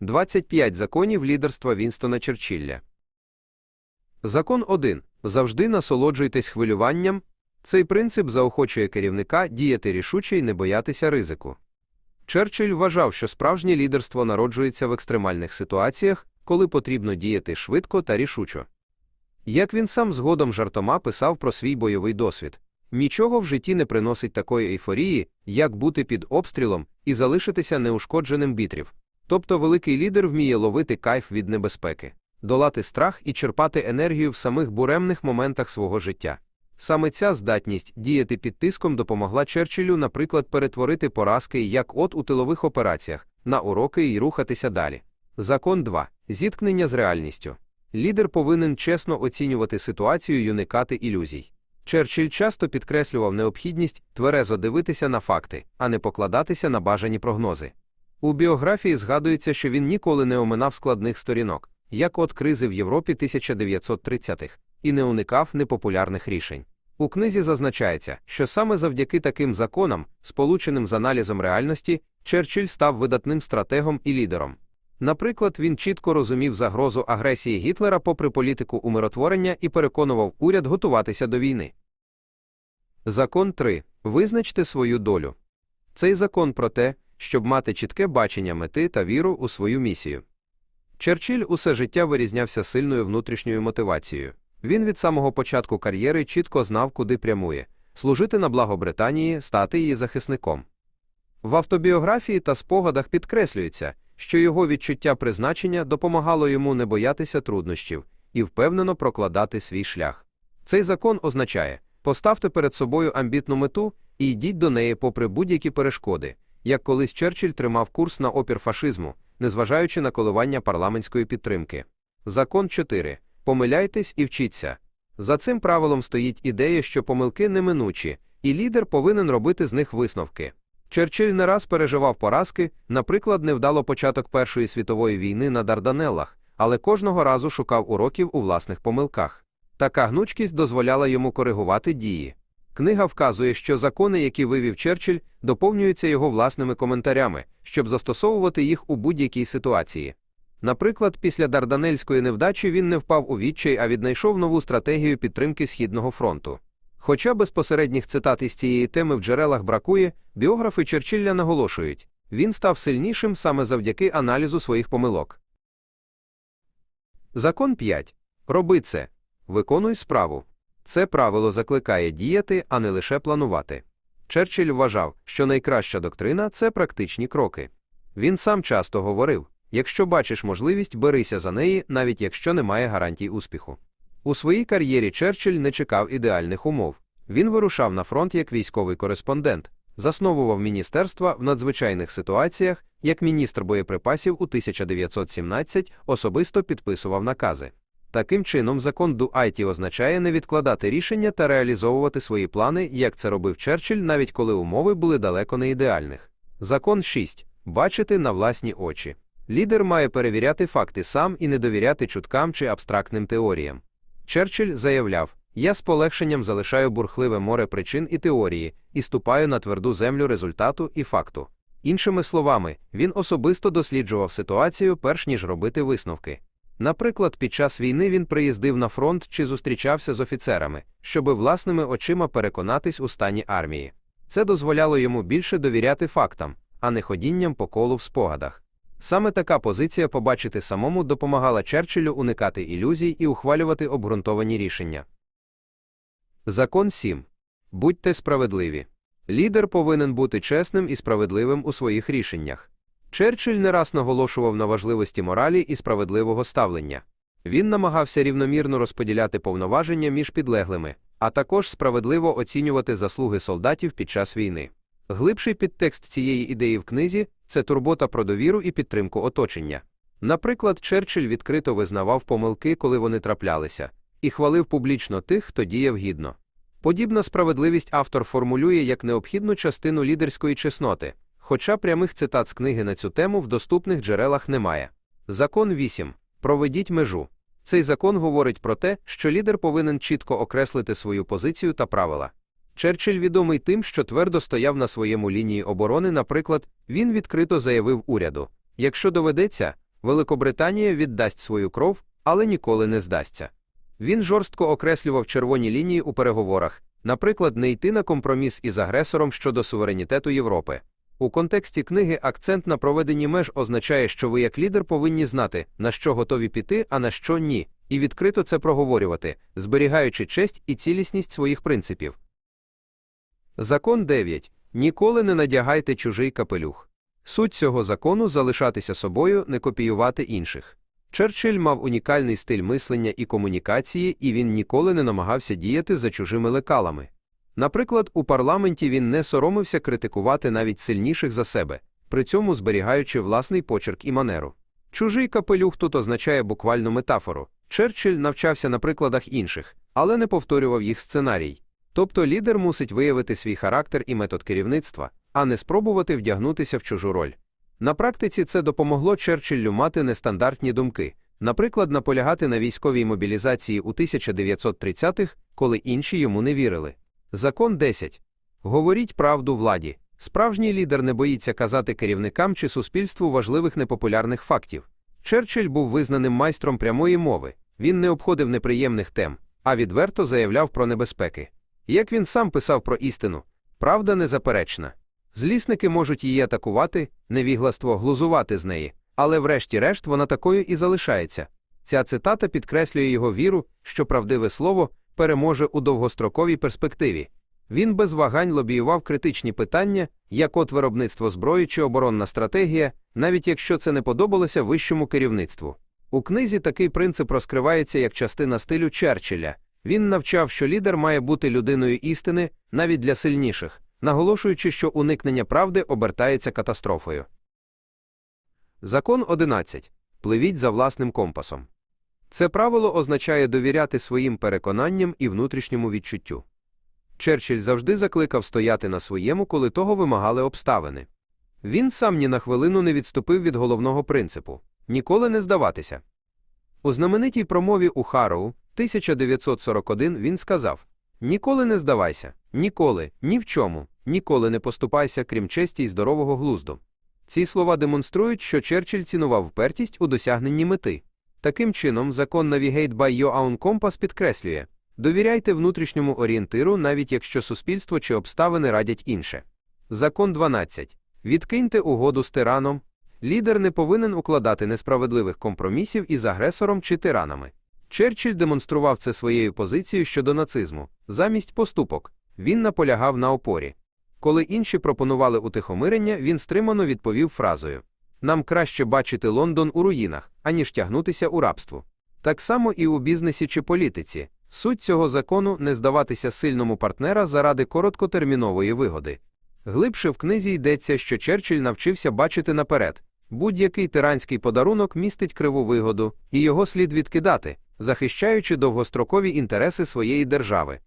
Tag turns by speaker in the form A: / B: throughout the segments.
A: 25 законів лідерства Вінстона Черчилля. Закон 1. Завжди насолоджуйтесь хвилюванням. Цей принцип заохочує керівника діяти рішуче і не боятися ризику. Черчилль вважав, що справжнє лідерство народжується в екстремальних ситуаціях, коли потрібно діяти швидко та рішучо. Як він сам згодом жартома писав про свій бойовий досвід, нічого в житті не приносить такої ейфорії, як бути під обстрілом і залишитися неушкодженим бітрів. Тобто великий лідер вміє ловити кайф від небезпеки, долати страх і черпати енергію в самих буремних моментах свого життя. Саме ця здатність діяти під тиском допомогла Черчиллю, наприклад, перетворити поразки, як от у тилових операціях, на уроки і рухатися далі. Закон 2. Зіткнення з реальністю. Лідер повинен чесно оцінювати ситуацію і уникати ілюзій. Черчилль часто підкреслював необхідність тверезо дивитися на факти, а не покладатися на бажані прогнози. У біографії згадується, що він ніколи не оминав складних сторінок, як от кризи в Європі 1930-х, і не уникав непопулярних рішень. У книзі зазначається, що саме завдяки таким законам, сполученим з аналізом реальності, Черчилль став видатним стратегом і лідером. Наприклад, він чітко розумів загрозу агресії Гітлера попри політику умиротворення і переконував уряд готуватися до війни. Закон 3. Визначте свою долю. Цей закон про те, щоб мати чітке бачення мети та віру у свою місію. Черчилль усе життя вирізнявся сильною внутрішньою мотивацією. Він від самого початку кар'єри чітко знав, куди прямує служити на благо Британії, стати її захисником. В автобіографії та спогадах підкреслюється, що його відчуття призначення допомагало йому не боятися труднощів і впевнено прокладати свій шлях. Цей закон означає поставте перед собою амбітну мету і йдіть до неї попри будь-які перешкоди, як колись Черчилль тримав курс на опір фашизму, незважаючи на коливання парламентської підтримки. Закон 4. Помиляйтесь і вчіться. За цим правилом стоїть ідея, що помилки неминучі, і лідер повинен робити з них висновки. Черчилль не раз переживав поразки, наприклад, невдало початок Першої світової війни на Дарданеллах, але кожного разу шукав уроків у власних помилках. Така гнучкість дозволяла йому коригувати дії. Книга вказує, що закони, які вивів Черчилль, доповнюються його власними коментарями, щоб застосовувати їх у будь-якій ситуації. Наприклад, після Дарданельської невдачі він не впав у відчай, а віднайшов нову стратегію підтримки Східного фронту. Хоча безпосередніх цитат із цієї теми в джерелах бракує, біографи Черчилля наголошують він став сильнішим саме завдяки аналізу своїх помилок. Закон 5. Роби це. Виконуй справу. Це правило закликає діяти, а не лише планувати. Черчилль вважав, що найкраща доктрина це практичні кроки. Він сам часто говорив якщо бачиш можливість, берися за неї, навіть якщо немає гарантій успіху. У своїй кар'єрі Черчилль не чекав ідеальних умов. Він вирушав на фронт як військовий кореспондент, засновував міністерства в надзвичайних ситуаціях, як міністр боєприпасів у 1917 особисто підписував накази. Таким чином, закон Дуайті означає не відкладати рішення та реалізовувати свої плани, як це робив Черчилль, навіть коли умови були далеко не ідеальних. Закон 6. Бачити на власні очі. Лідер має перевіряти факти сам і не довіряти чуткам чи абстрактним теоріям. Черчилль заявляв: Я з полегшенням залишаю бурхливе море причин і теорії і ступаю на тверду землю результату і факту. Іншими словами, він особисто досліджував ситуацію, перш ніж робити висновки. Наприклад, під час війни він приїздив на фронт чи зустрічався з офіцерами, щоби власними очима переконатись у стані армії. Це дозволяло йому більше довіряти фактам, а не ходінням по колу в спогадах. Саме така позиція побачити самому допомагала Черчиллю уникати ілюзій і ухвалювати обґрунтовані рішення. Закон 7. Будьте справедливі. Лідер повинен бути чесним і справедливим у своїх рішеннях. Черчилль не раз наголошував на важливості моралі і справедливого ставлення. Він намагався рівномірно розподіляти повноваження між підлеглими, а також справедливо оцінювати заслуги солдатів під час війни. Глибший підтекст цієї ідеї в книзі це турбота про довіру і підтримку оточення. Наприклад, Черчилль відкрито визнавав помилки, коли вони траплялися, і хвалив публічно тих, хто діяв гідно. Подібна справедливість автор формулює як необхідну частину лідерської чесноти, хоча прямих цитат з книги на цю тему в доступних джерелах немає. Закон 8. Проведіть межу. Цей закон говорить про те, що лідер повинен чітко окреслити свою позицію та правила. Черчилль відомий тим, що твердо стояв на своєму лінії оборони, наприклад, він відкрито заявив уряду: якщо доведеться, Великобританія віддасть свою кров, але ніколи не здасться. Він жорстко окреслював червоні лінії у переговорах, наприклад, не йти на компроміс із агресором щодо суверенітету Європи. У контексті книги акцент на проведенні меж означає, що ви як лідер повинні знати, на що готові піти, а на що ні, і відкрито це проговорювати, зберігаючи честь і цілісність своїх принципів. Закон 9. Ніколи не надягайте чужий капелюх. Суть цього закону залишатися собою, не копіювати інших. Черчилль мав унікальний стиль мислення і комунікації, і він ніколи не намагався діяти за чужими лекалами. Наприклад, у парламенті він не соромився критикувати навіть сильніших за себе, при цьому зберігаючи власний почерк і манеру. Чужий капелюх тут означає буквальну метафору. Черчилль навчався на прикладах інших, але не повторював їх сценарій. Тобто лідер мусить виявити свій характер і метод керівництва, а не спробувати вдягнутися в чужу роль. На практиці це допомогло Черчиллю мати нестандартні думки, наприклад, наполягати на військовій мобілізації у 1930-х, коли інші йому не вірили. Закон 10. Говоріть правду владі. Справжній лідер не боїться казати керівникам чи суспільству важливих непопулярних фактів. Черчилль був визнаним майстром прямої мови, він не обходив неприємних тем, а відверто заявляв про небезпеки. Як він сам писав про істину, правда незаперечна. Злісники можуть її атакувати, невігластво глузувати з неї, але врешті-решт вона такою і залишається. Ця цитата підкреслює його віру, що правдиве слово переможе у довгостроковій перспективі. Він без вагань лобіював критичні питання, як от виробництво зброї чи оборонна стратегія, навіть якщо це не подобалося вищому керівництву. У книзі такий принцип розкривається як частина стилю Черчилля. Він навчав, що лідер має бути людиною істини навіть для сильніших, наголошуючи, що уникнення правди обертається катастрофою. Закон 11. Пливіть за власним компасом. Це правило означає довіряти своїм переконанням і внутрішньому відчуттю. Черчилль завжди закликав стояти на своєму, коли того вимагали обставини. Він сам ні на хвилину не відступив від головного принципу ніколи не здаватися. У знаменитій промові у Хароу 1941 він сказав Ніколи не здавайся, ніколи, ні в чому, ніколи не поступайся, крім честі й здорового глузду. Ці слова демонструють, що Черчилль цінував впертість у досягненні мети. Таким чином, закон Navigate by Your Own Compass підкреслює довіряйте внутрішньому орієнтиру, навіть якщо суспільство чи обставини радять інше. Закон 12. Відкиньте угоду з тираном. Лідер не повинен укладати несправедливих компромісів із агресором чи тиранами. Черчилль демонстрував це своєю позицією щодо нацизму. Замість поступок він наполягав на опорі. Коли інші пропонували утихомирення, він стримано відповів фразою Нам краще бачити Лондон у руїнах, аніж тягнутися у рабство. Так само і у бізнесі чи політиці. Суть цього закону не здаватися сильному партнера заради короткотермінової вигоди. Глибше в книзі йдеться, що Черчилль навчився бачити наперед. Будь-який тиранський подарунок містить криву вигоду, і його слід відкидати, захищаючи довгострокові інтереси своєї держави.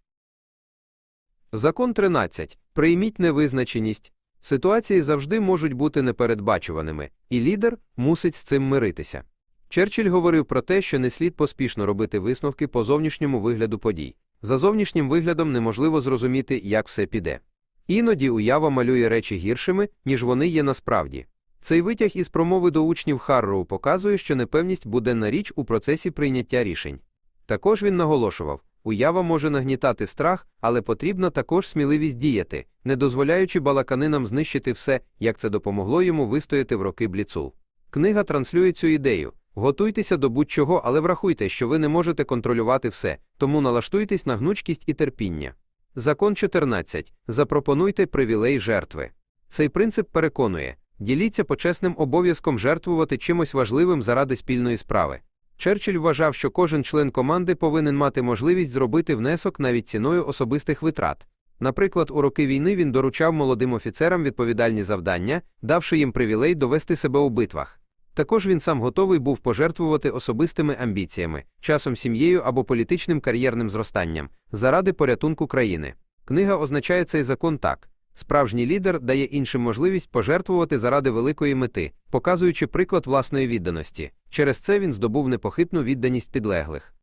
A: Закон 13. Прийміть невизначеність. Ситуації завжди можуть бути непередбачуваними, і лідер мусить з цим миритися. Черчилль говорив про те, що не слід поспішно робити висновки по зовнішньому вигляду подій. За зовнішнім виглядом неможливо зрозуміти, як все піде. Іноді уява малює речі гіршими, ніж вони є насправді. Цей витяг із промови до учнів Харроу показує, що непевність буденна річ у процесі прийняття рішень. Також він наголошував, уява може нагнітати страх, але потрібна також сміливість діяти, не дозволяючи балаканинам знищити все, як це допомогло йому вистояти в роки бліцул. Книга транслює цю ідею. Готуйтеся до будь-чого, але врахуйте, що ви не можете контролювати все, тому налаштуйтесь на гнучкість і терпіння. Закон 14. Запропонуйте привілей жертви. Цей принцип переконує діліться почесним обов'язком жертвувати чимось важливим заради спільної справи. Черчилль вважав, що кожен член команди повинен мати можливість зробити внесок навіть ціною особистих витрат. Наприклад, у роки війни він доручав молодим офіцерам відповідальні завдання, давши їм привілей довести себе у битвах. Також він сам готовий був пожертвувати особистими амбіціями, часом сім'єю або політичним кар'єрним зростанням заради порятунку країни. Книга означає цей закон так: справжній лідер дає іншим можливість пожертвувати заради великої мети, показуючи приклад власної відданості. Через це він здобув непохитну відданість підлеглих.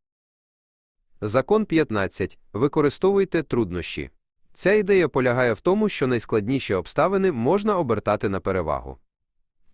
A: Закон 15. Використовуйте труднощі. Ця ідея полягає в тому, що найскладніші обставини можна обертати на перевагу.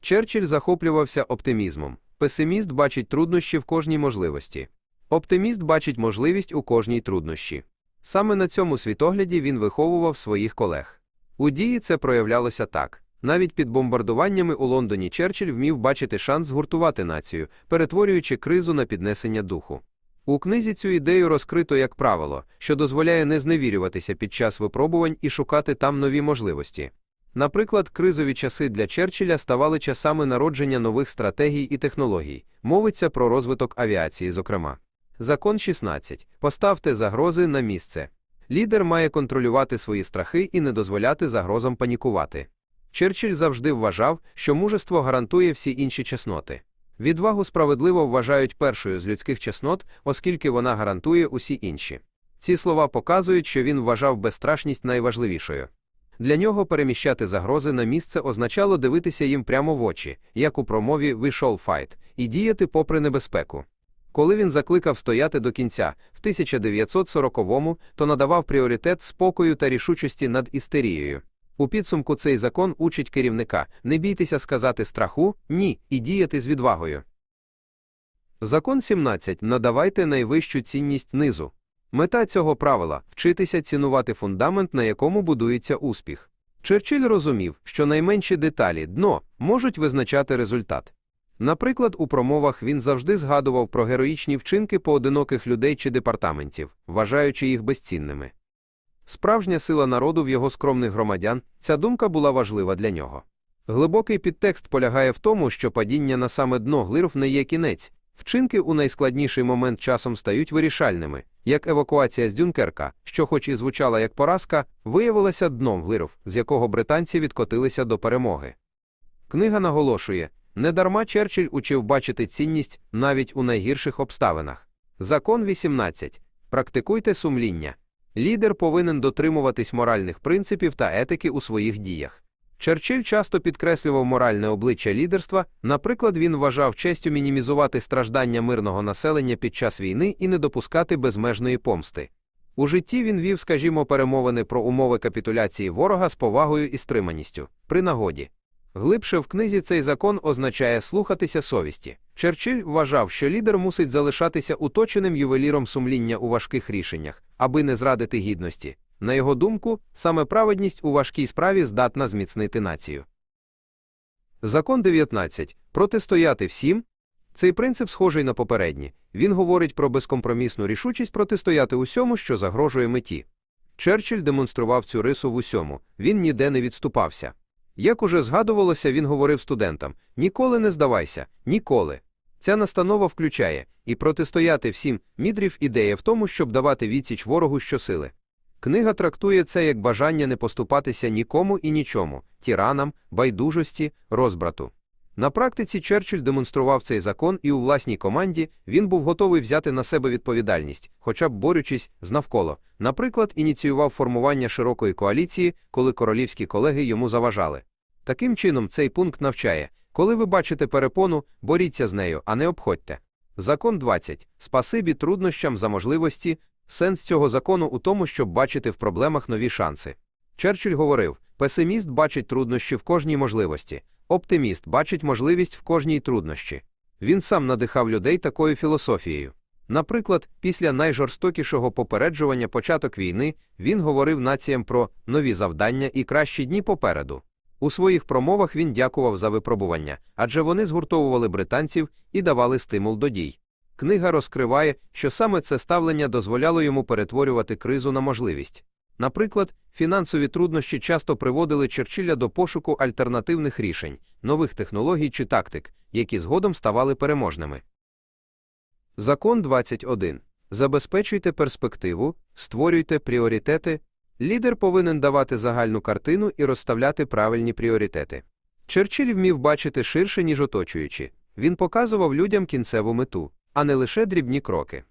A: Черчилль захоплювався оптимізмом. Песиміст бачить труднощі в кожній можливості. Оптиміст бачить можливість у кожній труднощі. Саме на цьому світогляді він виховував своїх колег. У дії це проявлялося так. Навіть під бомбардуваннями у Лондоні Черчилль вмів бачити шанс згуртувати націю, перетворюючи кризу на піднесення духу. У книзі цю ідею розкрито як правило, що дозволяє не зневірюватися під час випробувань і шукати там нові можливості. Наприклад, кризові часи для Черчилля ставали часами народження нових стратегій і технологій, мовиться про розвиток авіації, зокрема. Закон 16. Поставте загрози на місце. Лідер має контролювати свої страхи і не дозволяти загрозам панікувати. Черчилль завжди вважав, що мужество гарантує всі інші чесноти. Відвагу справедливо вважають першою з людських чеснот, оскільки вона гарантує усі інші. Ці слова показують, що він вважав безстрашність найважливішою. Для нього переміщати загрози на місце означало дивитися їм прямо в очі, як у промові «We shall fight», і діяти попри небезпеку. Коли він закликав стояти до кінця в 1940-му, то надавав пріоритет спокою та рішучості над істерією. У підсумку цей закон учить керівника не бійтеся сказати страху ні і діяти з відвагою. Закон 17. Надавайте найвищу цінність низу. Мета цього правила вчитися цінувати фундамент, на якому будується успіх. Черчилль розумів, що найменші деталі дно можуть визначати результат. Наприклад, у промовах він завжди згадував про героїчні вчинки поодиноких людей чи департаментів, вважаючи їх безцінними. Справжня сила народу в його скромних громадян, ця думка була важлива для нього. Глибокий підтекст полягає в тому, що падіння на саме дно глирв не є кінець, вчинки у найскладніший момент часом стають вирішальними, як евакуація з Дюнкерка, що, хоч і звучала як поразка, виявилася дном глирв, з якого британці відкотилися до перемоги. Книга наголошує недарма Черчилль учив бачити цінність навіть у найгірших обставинах. Закон 18. Практикуйте сумління. Лідер повинен дотримуватись моральних принципів та етики у своїх діях. Черчилль часто підкреслював моральне обличчя лідерства, наприклад, він вважав честю мінімізувати страждання мирного населення під час війни і не допускати безмежної помсти. У житті він вів, скажімо, перемовини про умови капітуляції ворога з повагою і стриманістю, при нагоді. Глибше в книзі цей закон означає слухатися совісті. Черчилль вважав, що лідер мусить залишатися уточеним ювеліром сумління у важких рішеннях, аби не зрадити гідності. На його думку, саме праведність у важкій справі здатна зміцнити націю. Закон 19. Протистояти всім. Цей принцип схожий на попередні. Він говорить про безкомпромісну рішучість протистояти усьому, що загрожує меті. Черчилль демонстрував цю рису в усьому, він ніде не відступався. Як уже згадувалося, він говорив студентам: ніколи не здавайся, ніколи. Ця настанова включає і протистояти всім мідрів ідея в тому, щоб давати відсіч ворогу щосили. Книга трактує це як бажання не поступатися нікому і нічому, тиранам, байдужості, розбрату. На практиці Черчилль демонстрував цей закон, і у власній команді він був готовий взяти на себе відповідальність, хоча б борючись з навколо. Наприклад, ініціював формування широкої коаліції, коли королівські колеги йому заважали. Таким чином, цей пункт навчає коли ви бачите перепону, боріться з нею, а не обходьте. Закон 20. Спасибі труднощам за можливості. Сенс цього закону у тому, щоб бачити в проблемах нові шанси. Черчилль говорив: песиміст бачить труднощі в кожній можливості, оптиміст бачить можливість в кожній труднощі. Він сам надихав людей такою філософією. Наприклад, після найжорстокішого попереджування початок війни він говорив націям про нові завдання і кращі дні попереду. У своїх промовах він дякував за випробування, адже вони згуртовували британців і давали стимул до дій. Книга розкриває, що саме це ставлення дозволяло йому перетворювати кризу на можливість. Наприклад, фінансові труднощі часто приводили Черчилля до пошуку альтернативних рішень, нових технологій чи тактик, які згодом ставали переможними. Закон 21. Забезпечуйте перспективу, створюйте пріоритети. Лідер повинен давати загальну картину і розставляти правильні пріоритети. Черчилль вмів бачити ширше, ніж оточуючи. Він показував людям кінцеву мету, а не лише дрібні кроки.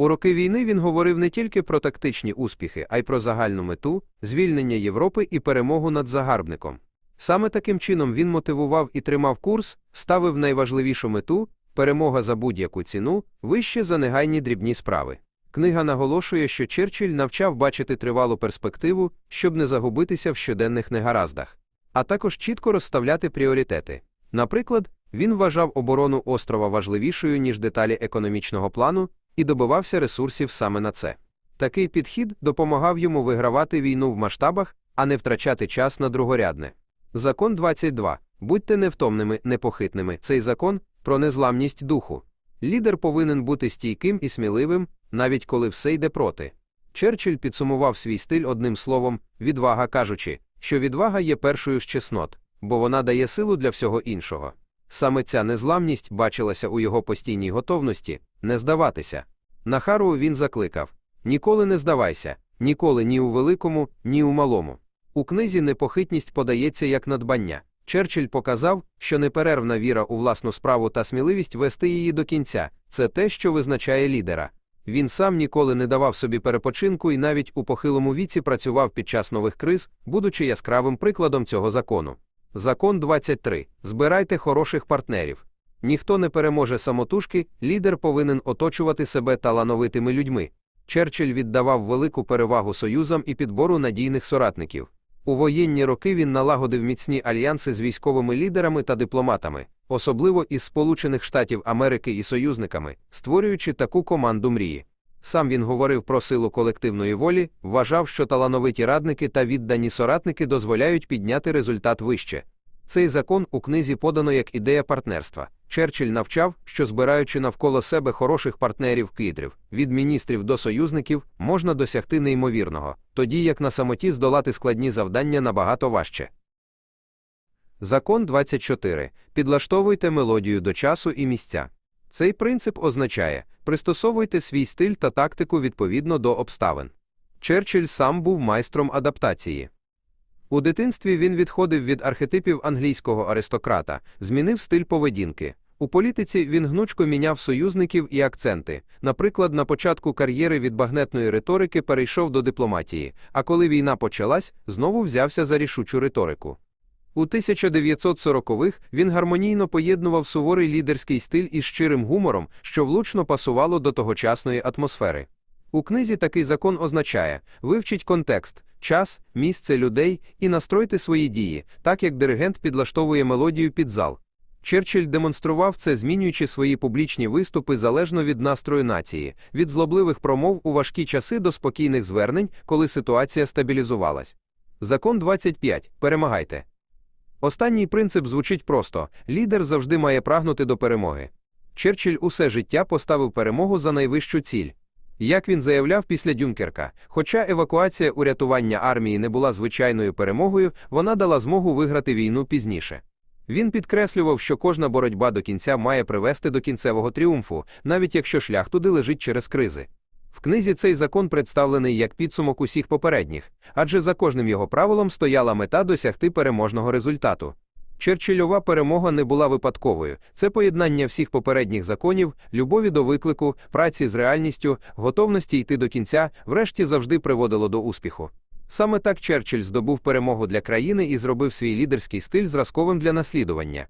A: У роки війни він говорив не тільки про тактичні успіхи, а й про загальну мету, звільнення Європи і перемогу над загарбником. Саме таким чином він мотивував і тримав курс, ставив найважливішу мету перемога за будь-яку ціну вище за негайні дрібні справи. Книга наголошує, що Черчилль навчав бачити тривалу перспективу, щоб не загубитися в щоденних негараздах, а також чітко розставляти пріоритети. Наприклад, Він вважав оборону острова важливішою, ніж деталі економічного плану, і добивався ресурсів саме на це. Такий підхід допомагав йому вигравати війну в масштабах, а не втрачати час на другорядне. Закон 22. Будьте невтомними, непохитними. Цей закон про незламність духу. Лідер повинен бути стійким і сміливим, навіть коли все йде проти. Черчилль підсумував свій стиль одним словом відвага кажучи, що відвага є першою з чеснот, бо вона дає силу для всього іншого. Саме ця незламність бачилася у його постійній готовності не здаватися. На Хару він закликав Ніколи не здавайся, ніколи ні у великому, ні у малому. У книзі непохитність подається як надбання. Черчилль показав, що неперервна віра у власну справу та сміливість вести її до кінця це те, що визначає лідера. Він сам ніколи не давав собі перепочинку і навіть у похилому віці працював під час нових криз, будучи яскравим прикладом цього закону. Закон 23. Збирайте хороших партнерів. Ніхто не переможе самотужки, лідер повинен оточувати себе талановитими людьми. Черчилль віддавав велику перевагу союзам і підбору надійних соратників. У воєнні роки він налагодив міцні альянси з військовими лідерами та дипломатами, особливо із Сполучених Штатів Америки і союзниками, створюючи таку команду мрії. Сам він говорив про силу колективної волі, вважав, що талановиті радники та віддані соратники дозволяють підняти результат вище. Цей закон у книзі подано як ідея партнерства. Черчилль навчав, що збираючи навколо себе хороших партнерів лідерів, від міністрів до союзників, можна досягти неймовірного, тоді як на самоті здолати складні завдання набагато важче. Закон 24. Підлаштовуйте мелодію до часу і місця. Цей принцип означає пристосовуйте свій стиль та тактику відповідно до обставин. Черчилль сам був майстром адаптації. У дитинстві він відходив від архетипів англійського аристократа, змінив стиль поведінки. У політиці він гнучко міняв союзників і акценти. Наприклад, на початку кар'єри від багнетної риторики перейшов до дипломатії, а коли війна почалась, знову взявся за рішучу риторику. У 1940-х він гармонійно поєднував суворий лідерський стиль із щирим гумором, що влучно пасувало до тогочасної атмосфери. У книзі такий закон означає вивчіть контекст, час, місце людей і настройте свої дії, так як диригент підлаштовує мелодію під зал. Черчилль демонстрував це, змінюючи свої публічні виступи залежно від настрою нації, від злобливих промов у важкі часи до спокійних звернень, коли ситуація стабілізувалась. Закон 25. Перемагайте. Останній принцип звучить просто: лідер завжди має прагнути до перемоги. Черчилль усе життя поставив перемогу за найвищу ціль. Як він заявляв після Дюнкерка, хоча евакуація урятування армії не була звичайною перемогою, вона дала змогу виграти війну пізніше. Він підкреслював, що кожна боротьба до кінця має привести до кінцевого тріумфу, навіть якщо шлях туди лежить через кризи. В книзі цей закон представлений як підсумок усіх попередніх, адже за кожним його правилом стояла мета досягти переможного результату. Черчилльова перемога не була випадковою. Це поєднання всіх попередніх законів, любові до виклику, праці з реальністю, готовності йти до кінця, врешті завжди приводило до успіху. Саме так Черчилль здобув перемогу для країни і зробив свій лідерський стиль зразковим для наслідування.